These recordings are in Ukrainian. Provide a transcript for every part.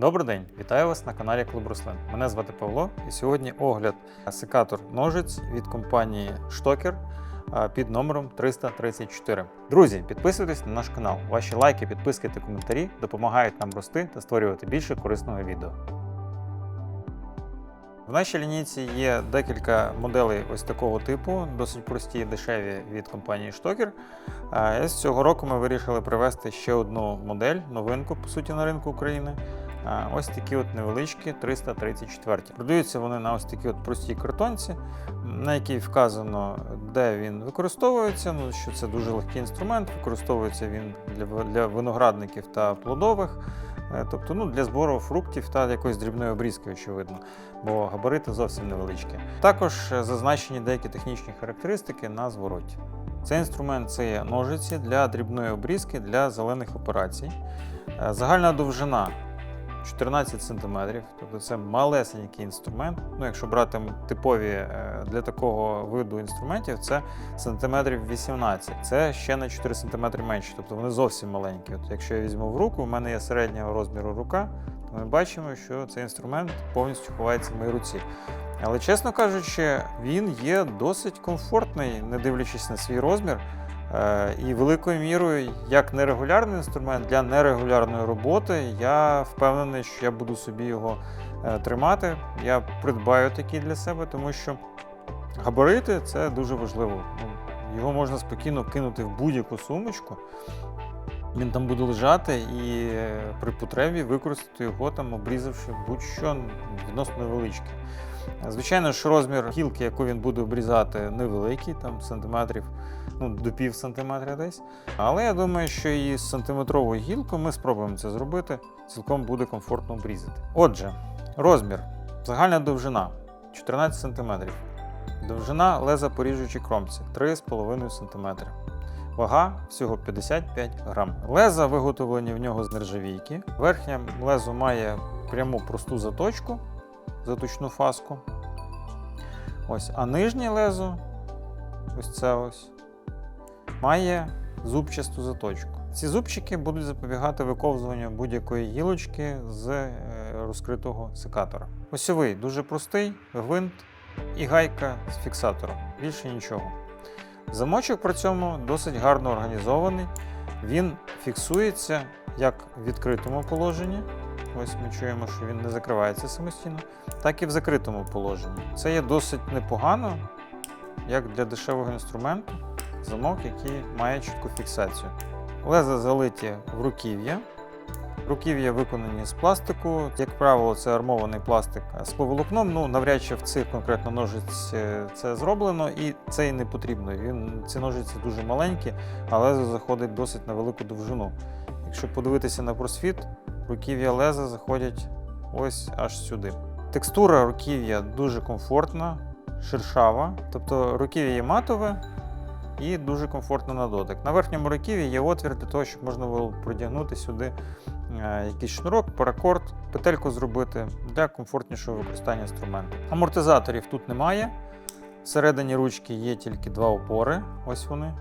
Добрий день, вітаю вас на каналі Клуб Руслин. Мене звати Павло, і сьогодні огляд секатор ножиць від компанії Штокер під номером 334. Друзі, підписуйтесь на наш канал. Ваші лайки, підписки та коментарі допомагають нам рости та створювати більше корисного відео. В нашій лінійці є декілька моделей ось такого типу, досить прості і дешеві від компанії Штокер. З цього року ми вирішили привезти ще одну модель, новинку по суті на ринку України. Ось такі от невеличкі 334. Продаються вони на ось такій от простій картонці, на якій вказано, де він використовується. Ну що це дуже легкий інструмент. Використовується він для, для виноградників та плодових, е, тобто ну, для збору фруктів та якоїсь дрібної обрізки, очевидно, бо габарити зовсім невеличкі. Також е, зазначені деякі технічні характеристики на звороті. Цей інструмент це ножиці для дрібної обрізки для зелених операцій. Е, Загальна довжина 14 см, тобто це малесенький інструмент. Ну, якщо брати типові е, для такого виду інструментів, це сантиметрів 18. Це ще на 4 см менше, тобто вони зовсім маленькі. От якщо я візьму в руку, у мене є середнього розміру рука, то ми бачимо, що цей інструмент повністю ховається в моїй руці. Але, чесно кажучи, він є досить комфортний, не дивлячись на свій розмір. Е, І великою мірою, як нерегулярний інструмент для нерегулярної роботи, я впевнений, що я буду собі його е, тримати. Я придбаю такий для себе, тому що габарити це дуже важливо. Ну, Його можна спокійно кинути в будь-яку сумочку. Він там буде лежати і е, при потребі використати його, там, обрізавши будь-що відносно невеличке. Звичайно, що розмір гілки, яку він буде обрізати, невеликий, там сантиметрів ну, до пів сантиметра десь. Але я думаю, що і з сантиметровою гілкою ми спробуємо це зробити, цілком буде комфортно обрізати. Отже, розмір, загальна довжина 14 см. Довжина леза по ріжучій кромці 3,5 см. Вага всього 55 грам. Леза виготовлені в нього з нержавійки. Верхнє лезо має пряму просту заточку, заточну фаску. Ось, а нижнє лезо, ось це ось, має зубчасту заточку. Ці зубчики будуть запобігати виковзуванню будь-якої гілочки з е, розкритого секатора. Осьовий дуже простий, гвинт і гайка з фіксатором. Більше нічого. Замочок при цьому досить гарно організований. Він фіксується як в відкритому положенні. Ось ми чуємо, що він не закривається самостійно, так і в закритому положенні. Це є досить непогано, як для дешевого інструменту, замок, який має чітку фіксацію. Леза залиті в руків'я. Руків'я виконані з пластику. Як правило, це армований пластик з поволокном. Ну, навряд чи в цих конкретно ножиць е, це зроблено, і це і не потрібно. Він, ці ножиці дуже маленькі, а лезо заходить досить на велику довжину. Якщо подивитися на просвіт, руків'я леза заходять ось аж сюди. Текстура руків'я дуже комфортна, шершава, тобто руків'я є матове і дуже комфортно на дотик. На верхньому руків'ї є отвір для того, щоб можна було продягнути сюди е, якийсь шнурок, паракорд, петельку зробити для комфортнішого використання інструменту. Амортизаторів тут немає. Всередині ручки є тільки два опори, ось вони.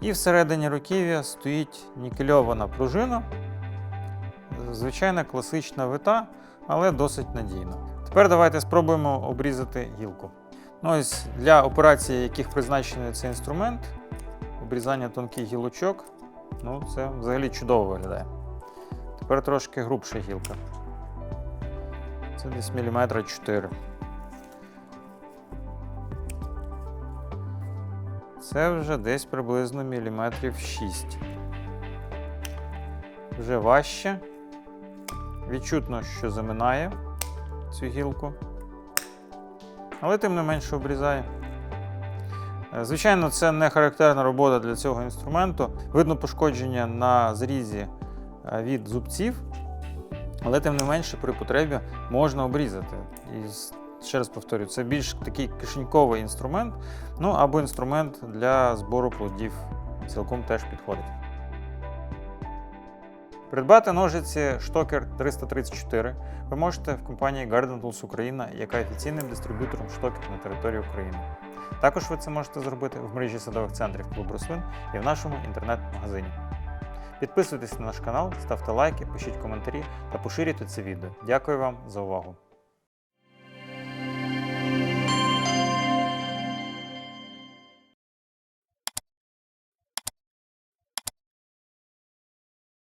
І всередині руків'я стоїть нікельована пружина, звичайна класична вита, але досить надійна. Тепер давайте спробуємо обрізати гілку. Ну, ось для операцій, яких призначений цей інструмент, обрізання тонких гілочок, ну, це взагалі чудово виглядає. Тепер трошки грубша гілка. Це десь міліметра 4. Це вже десь приблизно міліметрів 6. Вже важче. Відчутно, що заминає цю гілку. Але тим не менше обрізає. Е, Звичайно, це не характерна робота для цього інструменту. Видно пошкодження на зрізі е, від зубців, але тим не менше при потребі можна обрізати. І ще раз повторюю, це більш такий кишеньковий інструмент, ну або інструмент для збору плодів. Цілком теж підходить. Придбати ножиці Штокер 334 ви можете в компанії Garden Tools Україна, яка офіційним дистриб'ютором штокер на території України. Також ви це можете зробити в мережі садових центрів клуб рослин і в нашому інтернет-магазині. Підписуйтесь на наш канал, ставте лайки, пишіть коментарі та поширюйте це відео. Дякую вам за увагу.